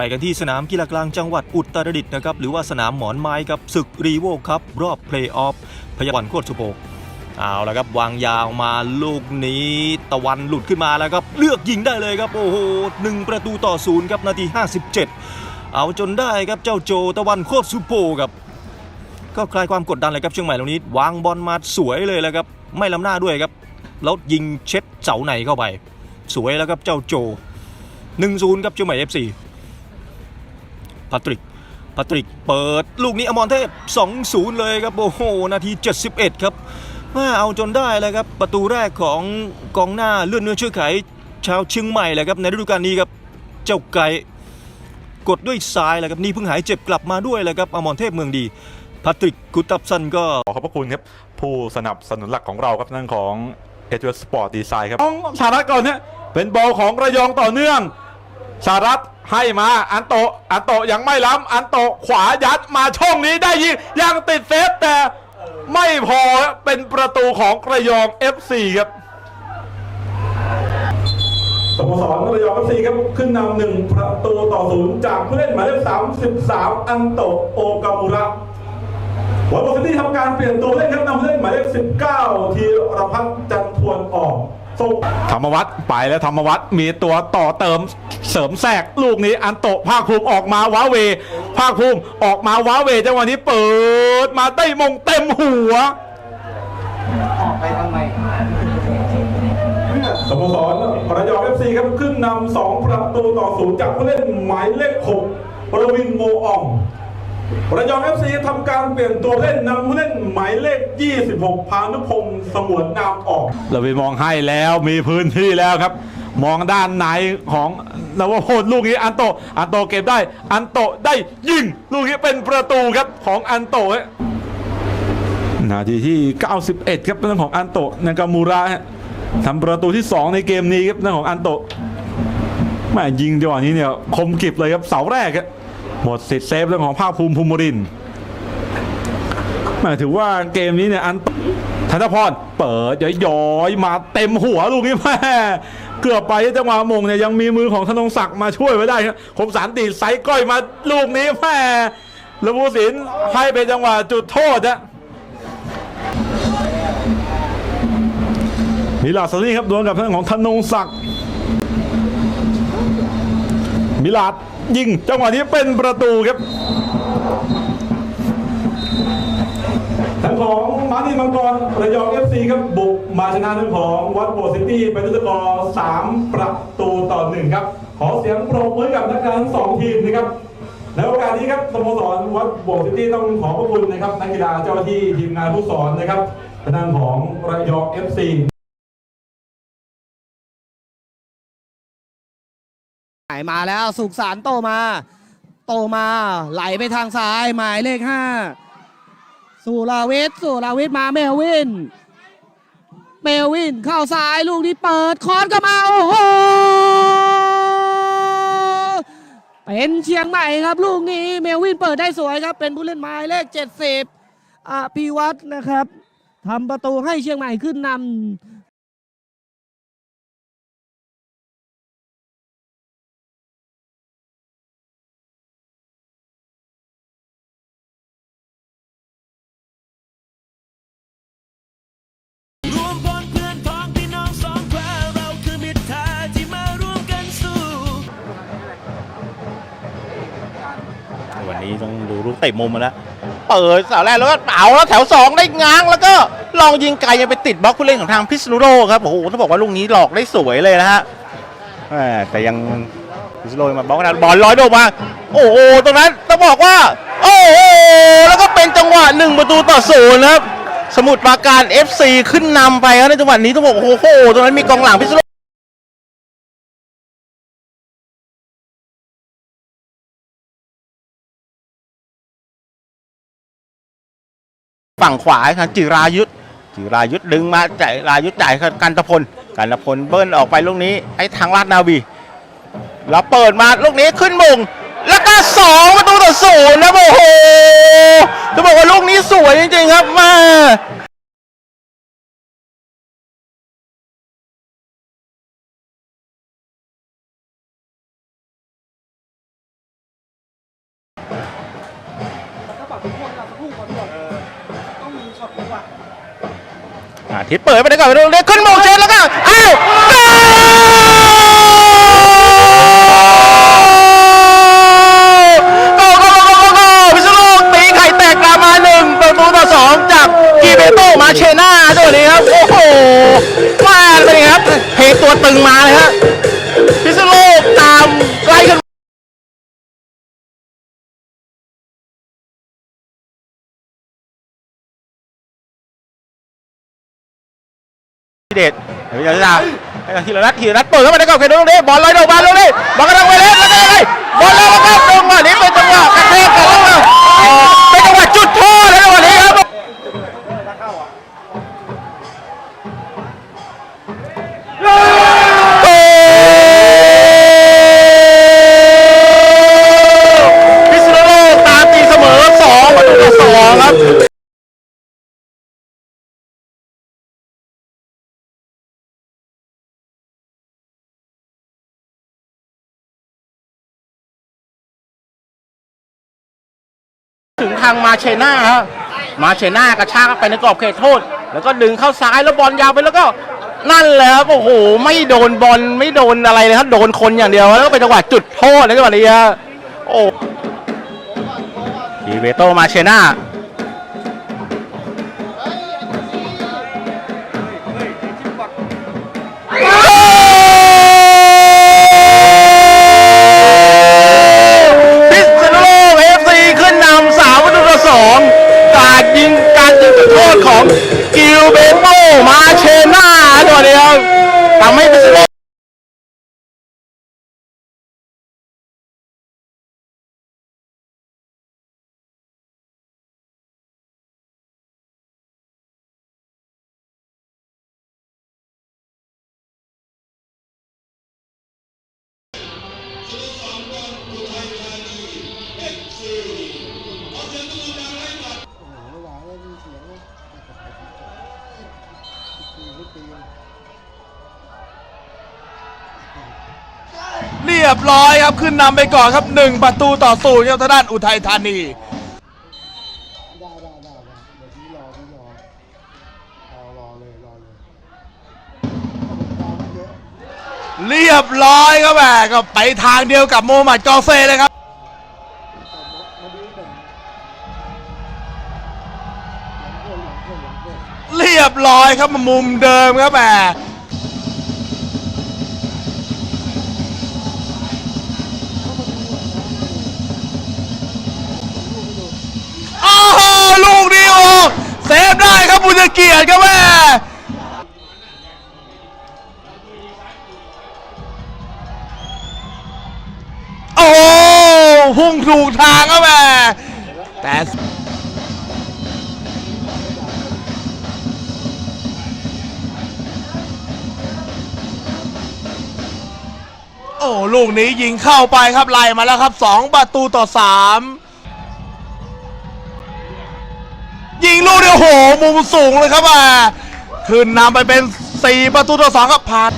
ไปกันที่สนามกีฬากลางจังหวัดอุตรดิตถ์นะครับ หรือว่าสนามหมอนไม้ครับศึกรีโวครับรอบเพลย์ออฟพยาบาลโคตรสุโภเอาละครับวางยาวมาลูกนี้ ตะวันหลุดขึ้นมาแล้วครับ เลือกยิงได้เลยครับ โอ้โหหนึ่งประตูต่อศูนย์ครับนาที 57 เอาจนได้ครับเจ้าโจตะวันโคตรสุโภครับก็คลายความกดดันเลยครับเชียงใหม่ตรงนี้ วางบอลมาสวยเลยแล้วครับ ไม่ล้ำหน้าด้วยครับแล้วยิงเช็ดเสาในเข้าไป สวยแล้วครับเจ้าโจ1-0ครับเชียงใหม่ FC พาตริกพาตริกเปิดลูกนี้อมรเทพ 2-0 เลยครับ โอ้โห นาที 71 ครับว่าเอาจนได้เลยครับ ประตูแรกของกองหน้าเลื่อนเนื้อเชื่อไขชาวเชียงใหม่แหละครับในฤดูกาลนี้ครับ เจ้าไก่กดด้วยซ้ายแหละครับนี่เพิ่งหายเจ็บกลับมาด้วยแหละครับอมรเทพเมืองดีพาตริกกุตับซันก็ขอขอบพระคุณครับ ผู้สนับสนุนหลักของเราครับนั่นของเอเจสปอร์ตดีไซน์ครับของสารัตก่อนเนี่ยเป็นบอลของระยองต่อเนื่องสารัต ให้มาอันโตอันโตยังไม่ล้ำอันโตขวายัดมาช่องนี้ได้ยิงยังติดเซฟแต่ไม่พอเป็นประตูของกระยอง FC ครับสโมสรระยองเอฟซีครับขึ้นนำหนึ่งประตูต่อศูนย์จากผู้เล่นหมายเลข33อันโตโอกามุระวันบซิตี้ทำการเปลี่ยนตัวเล่นครับนำผู้เล่นหมายเลข19ทีรพัฒน์จันทวนออก ส่งธรรมวัฒน์ไปแล้วธรรมวัฒน์มีตัวต่อเติมเสริมแทรกลูกนี้อันโตภาคภูมิออกมาว้าเว ภาคภูมิออกมาว้าเวจังหวะนี้เปิดมาได้มงเต็มหัวสโมสรระยองเอฟซีครับขึ้นนำสองประตูต่อศูนย์จากผู้เล่นหมายเลข6ประวินโมอ่อง ระยองเอฟซีทำการเปลี่ยนตัวเล่นนำผู้เล่นหมายเลข 26 พานุพงศ์สงวนนามออกเราไปมองให้แล้วมีพื้นที่แล้วครับ มองด้านในของนวพลลูกนี้อันโต อันโตเก็บได้ อันโตได้ยิง ลูกนี้เป็นประตูครับของอันโตนาทีที่ 91 ครับเรื่องของอันโตนากามูระทำประตูที่ 2 ในเกมนี้ครับเรื่องของอันโตแม่ยิงจังหวะนี้เนี่ยคมกริบเลยครับเสาแรกครับ หมดสิทธิ์เซฟเรื่องของภาคภูมิภูมิรินหมายถือว่าเกมนี้เนี่ยอันธนพรเปิดย้อยมาเต็มหัวลูกนี้แม่เกือบไปจังหวะมงเนี่ยยังมีมือของธนงศักดิ์มาช่วยไว้ได้ครับคมสารตีไซก้อยมาลูกนี้แม่แล้วผู้สินให้เป็นจังหวะจุดโทษนะมิลาสนี่ครับดวลกับทางของธนงศักดิ์มิลาด ยิงจังหวะนี้เป็นประตูครับทางของมานีมังกรระยองเอฟซีครับบุกมาชนะทางของวัดโบซิตี้ไปด้วยสกอร์3ประตูต่อหนึ่งครับ ขอเสียงปรบมือกับนักการทั้งสองทีมนะครับในโอกาสนี้ครับสโมสรวัดโบซิตี้ต้องขอบพระคุณนะครับนักกีฬาเจ้าหน้าที่ทีมงานผู้สอนนะครับทางของระยองเอฟซี มาแล้วสุขสารโตมา โตมาไหลไปทางซ้ายหมายเลขห้าสุราวิทย์สุราวิทย์มาเมลวิน เมลวินเข้าซ้ายลูกนี้เปิดคอนก็มาโอ้โหเป็นเชียงใหม่ครับลูกนี้เมลวินเปิดได้สวยครับ เป็นผู้เล่นหมายเลข70อภิวัตนะครับทำประตูให้เชียงใหม่ขึ้นนำ นี้ต้องดูลูกเตะมุมมาแล้วเปิดเสาแรกแล้วก็เอาแล้วแถว2ได้ง้างแล้วก็ลองยิงไกลยังไปติดบล็อกผู้เล่นของทางพิษณุโลกครับโอ้โหต้องบอกว่าลูกนี้หลอกได้สวยเลยนะฮะแต่ยังพิษณุโลกมาบล็อกนะบอลลอยโดดมาโอ้โหตรงนั้นต้องบอกว่า โอ้โหแล้วก็เป็นจังหวะหนึ่งประตูต่อศูนย์ครับสมุทรปราการ FC ขึ้นนำไปครับในจังหวะนี้ต้องบอกโอ้โหตรงนั้นมีกองหลังพิษณุ ฝั่งขวาครับจิรายุทธจิรายุทธดึงมาจ่ายรายุทธจ่ายกันตะพลกันตะพลเบิ้ลออกไปลูกนี้ให้ทางลาดนาวีแล้วเปิดมาลูกนี้ขึ้นมงแล้วก็สองประตูต่อศูนย์นะโอ้โหจะบอกว่าลูกนี้สวยจริงๆครับมาาทิตย์เปิดไปได้ก่อนเรียกขึ้นโมงเชนแล้วก็เอ้าโกลโกลโกลโกลโกพิษุโลกตีไข่แตกกลับมาหนึ่งประตูต่อสองจากกีเบโตมาเชน่าตัวนี้ครับ โอ้โหมาเป็นไงครับเพลตัวตึงมาเลยครับ เด็ดเดี๋ยวจะทีละนัดทีละนัดเปิดเข้าไปในกรอบเขตตรงนี้บอลลอยลงมาลงนี่บอลกระดังไปเลยแล้วก็อะไรบอลแล้วก็ตรงมานี้เป็นจังหวะกระแทกกันแล้วางมาเชน่าฮะมาเชน่ากระชากไปในกรอบเขตโทษ แล้วก็ดึงเข้าซ้ายแล้วบอลยาวไปแล้วก็นั่นแหละครับโอ้โหไม่โดนบอลไม่โดนอะไรเลยครับโดนคนอย่างเดียวแล้วก็เป็นจังหวะจุดโทษในจังหวะนี้โอ้ทีเวโตมาเชน่า ยิงการยิงจุดโทษของกิลเบโมมาเชน่าตัวเดียวทำให้เบโเรียบร้อยครับขึ้นนำไปก่อนครับ1ประตูต่อศูนย์ครับทางด้านอุทัยธานี ได้ได้ได้ได้เดี๋ยวพี่รอพี่รอรอรอเลยรอเลยรอเยอะเรียบร้อยครับแหมก็ไปทางเดียวกับโมฮัมหมัดกอเซ่เลยครับ แต่มาดูแต่หลังเกินหลังเกินหลังเกินเรียบร้อยครับมุมเดิมครับแหม ด้ครับบุญเกียรติครับแม่โอ้โหพุ่งถูกทางครับแม่แต่โอ้ลูกนี้ยิงเข้าไปครับไล่มาแล้วครับ 2 ประตูต่อ 3 โห มุมสูงเลยครับอะขึ้นนำไปเป็น 4 ประตูต่อ2ครับผ่าน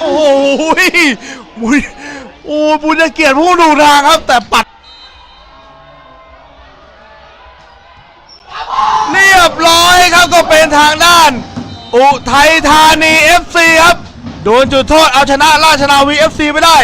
โอ้โหบุญโอ้บุญเกียรติผู้ดูทางครับ แต่ปัด เรียบร้อยครับก็เป็นทางด้าน อุทัยธานี FC ครับ โดนจุดโทษเอาชนะราชนาวีเอฟซีไปได้